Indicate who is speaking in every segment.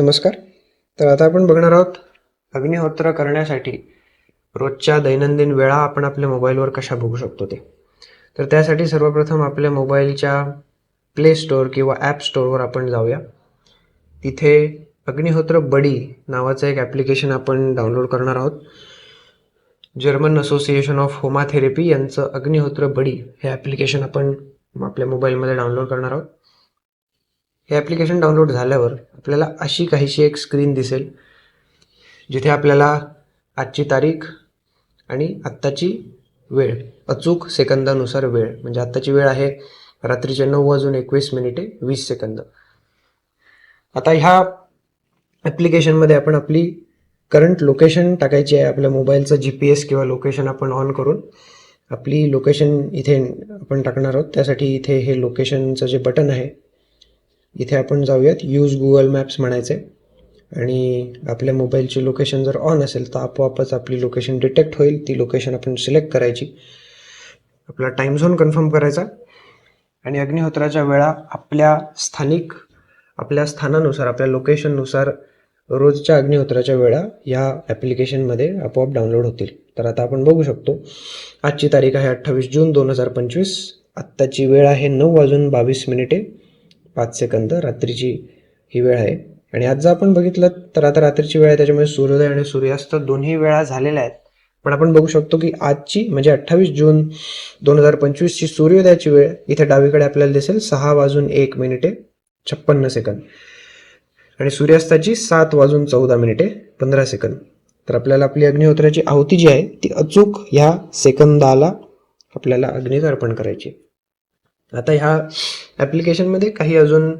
Speaker 1: नमस्कार. तर आता आपण बघणार आहोत अग्निहोत्र करण्यासाठी रोजच्या दैनंदिन वेळा आपण आपल्या मोबाईलवर कशा बघू शकतो ते. तर त्यासाठी सर्वप्रथम आपल्या मोबाईलच्या प्ले स्टोअर किंवा ॲप स्टोअरवर आपण जाऊया. तिथे अग्निहोत्र बडी नावाचं एक ॲप्लिकेशन आपण डाउनलोड करणार आहोत. जर्मन असोसिएशन ऑफ होमाथेरपी यांचं अग्निहोत्र बडी हे ॲप्लिकेशन आपण आपल्या मोबाईलमध्ये डाउनलोड करणार आहोत. हे ॲप्लिकेशन डाउनलोड झाल्यावर आपल्याला अशी काहीशी एक स्क्रीन दिसेल जिथे आपल्याला आजची तारीख आणि आत्ताची वेळ अचूक सेकंदानुसार वेळ म्हणजे आत्ताची वेळ आहे रात्रीचे नऊ वाजून एकवीस मिनिटे वीस सेकंद. आता ह्या ॲप्लिकेशनमध्ये आपण आपली करंट लोकेशन टाकायची आहे आपल्या मोबाईलचं जी पी एस किंवा लोकेशन आपण ऑन करून आपली लोकेशन इथे आपण टाकणार आहोत. त्यासाठी इथे हे लोकेशनचं जे बटन आहे इथे आपण जाऊयात. यूज गुगल मॅप्स म्हणायचे आणि आपल्या मोबाईलची लोकेशन जर ऑन असेल तर आपोआपच आपली लोकेशन डिटेक्ट होईल. ती लोकेशन आपण सिलेक्ट करायची. आपला टाईम झोन कन्फर्म करायचा. आणि अग्निहोत्राच्या वेळा आपल्या स्थानिक आपल्या स्थानानुसार आपल्या लोकेशननुसार रोजच्या अग्निहोत्राच्या वेळा या ॲप्लिकेशनमध्ये आपोआप डाउनलोड होतील. तर आता आपण बघू शकतो. आजची तारीख आहे अठ्ठावीस जून दोन हजार पंचवीस. आत्ताची वेळ आहे नऊ वाजून बावीस मिनिटे. पाच सेकंद रात्रीची ही वेळ आहे. आणि आज जर आपण बघितलं तर आता रात्रीची वेळ आहे त्याच्यामुळे सूर्योदय आणि सूर्यास्त दोन्ही वेळा झालेल्या आहेत. पण आपण बघू शकतो की आजची म्हणजे अठ्ठावीस जून दोन हजार पंचवीसची सूर्योदयाची वेळ इथे डावीकडे आपल्याला दिसेल सहा वाजून एक मिनिटे छप्पन्न सेकंद. आणि सूर्यास्ताची सात वाजून चौदा मिनिटे पंधरा सेकंद. तर आपल्याला आपली अग्निहोत्राची आहुती जी आहे ती अचूक ह्या सेकंदाला आपल्याला अग्नीत अर्पण करायची आता ह्या ॲप्लिकेशनमध्ये काही अजून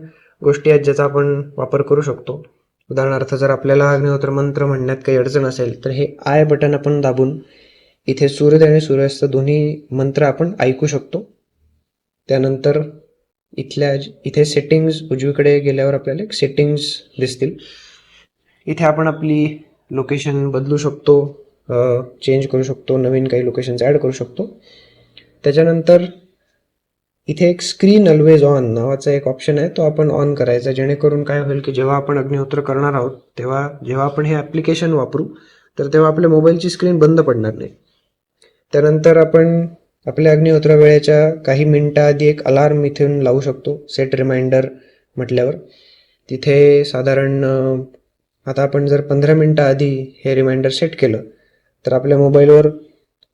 Speaker 1: गोष्टी आहेत ज्याचा आपण वापर करू शकतो. उदाहरणार्थ जर आपल्याला अग्निहोत्र मंत्र म्हणण्यात काही अडचण असेल तर हे आय बटन आपण दाबून इथे सूर्योदय आणि सूर्यास्त दोन्ही मंत्र आपण ऐकू शकतो. त्यानंतर इथल्या इथे सेटिंग्ज उजवीकडे गेल्यावर आपल्याला एक सेटिंग्ज दिसतील. इथे आपण आपली लोकेशन बदलू शकतो चेंज करू शकतो नवीन काही लोकेशन्स ॲड करू शकतो. त्याच्यानंतर इथे एक स्क्रीन ऑलवेज ऑन नावाचा एक ऑप्शन आहे तो आपण ऑन करायचा. जेणेकरून काय होईल की जेव्हा आपण अग्निहोत्र करणार आहोत तेव्हा जेव्हा आपण हे ॲप्लिकेशन वापरू तर तेव्हा आपल्या मोबाईलची स्क्रीन बंद पडणार नाही. त्यानंतर आपण आपल्या अग्निहोत्र वेळेच्या काही मिनटाआधी एक अलार्म इथून लावू शकतो सेट रिमाइंडर म्हटल्यावर. तिथे साधारण आता आपण जर पंधरा मिनटं आधी हे रिमाइंडर सेट केलं तर आपल्या मोबाईलवर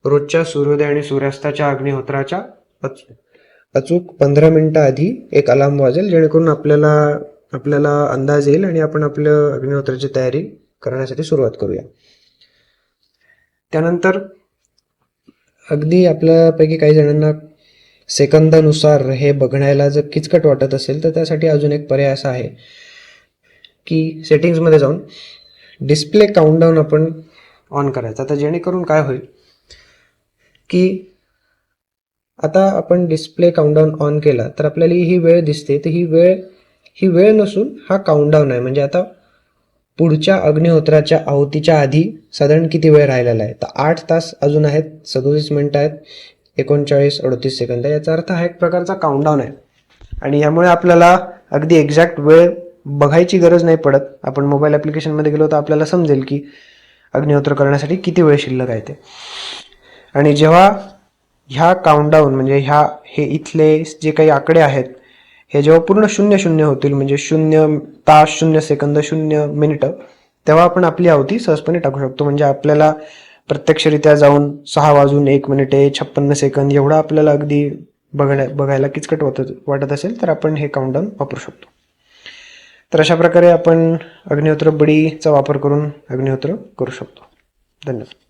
Speaker 1: रोजच्या सूर्योदय आणि सूर्यास्ताच्या अग्निहोत्राच्या अचूक पंधरा मिनटं आधी एक अलार्म वाजेल जेणेकरून आपल्याला आपल्याला अंदाज येईल आणि आपण आपलं अग्निहोत्राची तयारी करण्यासाठी सुरुवात करूया. त्यानंतर अगदी आपल्यापैकी काही जणांना सेकंदानुसार हे बघण्याला जर किचकट वाटत असेल तर त्यासाठी अजून एक पर्याय असा आहे की सेटिंग्समध्ये जाऊन डिस्प्ले काउंटडाऊन आपण ऑन करायचा. तर जेणेकरून काय होईल की आता आपण डिस्प्ले काउंटडाऊन ऑन केला तर आपल्याला ही वेळ दिसते. तर ही वेळ ही वेळ नसून हा काउंटडाऊन आहे. म्हणजे आता पुढच्या अग्निहोत्राच्या आहुतीच्या आधी साधारण किती वेळ राहिलेला आहे? तर आठ तास अजून आहेत सदोतीस मिनटं आहेत एकोणचाळीस अडतीस सेकंद आहे. याचा अर्थ हा एक प्रकारचा काउंटडाऊन आहे. आणि यामुळे आपल्याला अगदी एक्झॅक्ट वेळ बघायची गरज नाही पडत. आपण मोबाईल ॲप्लिकेशनमध्ये गेलो तर आपल्याला समजेल की अग्निहोत्र करण्यासाठी किती वेळ शिल्लक आहे ते. आणि जेव्हा ह्या काउंटडाऊन म्हणजे ह्या हे इथले जे काही आकडे आहेत हे जेव्हा पूर्ण शून्य शून्य होतील म्हणजे शून्य तास शून्य सेकंद शून्य मिनिटं तेव्हा आपण आपली आवती सहजपणे टाकू शकतो. म्हणजे आपल्याला प्रत्यक्षरित्या जाऊन सहा वाजून एक मिनिटे छप्पन्न सेकंद एवढा आपल्याला अगदी बघण्या बघायला किचकट वाटत वाटत असेल तर आपण हे काउंटडाऊन वापरू शकतो. तर अशा प्रकारे आपण अग्निहोत्र बडीचा वापर करून अग्निहोत्र करू शकतो. धन्यवाद.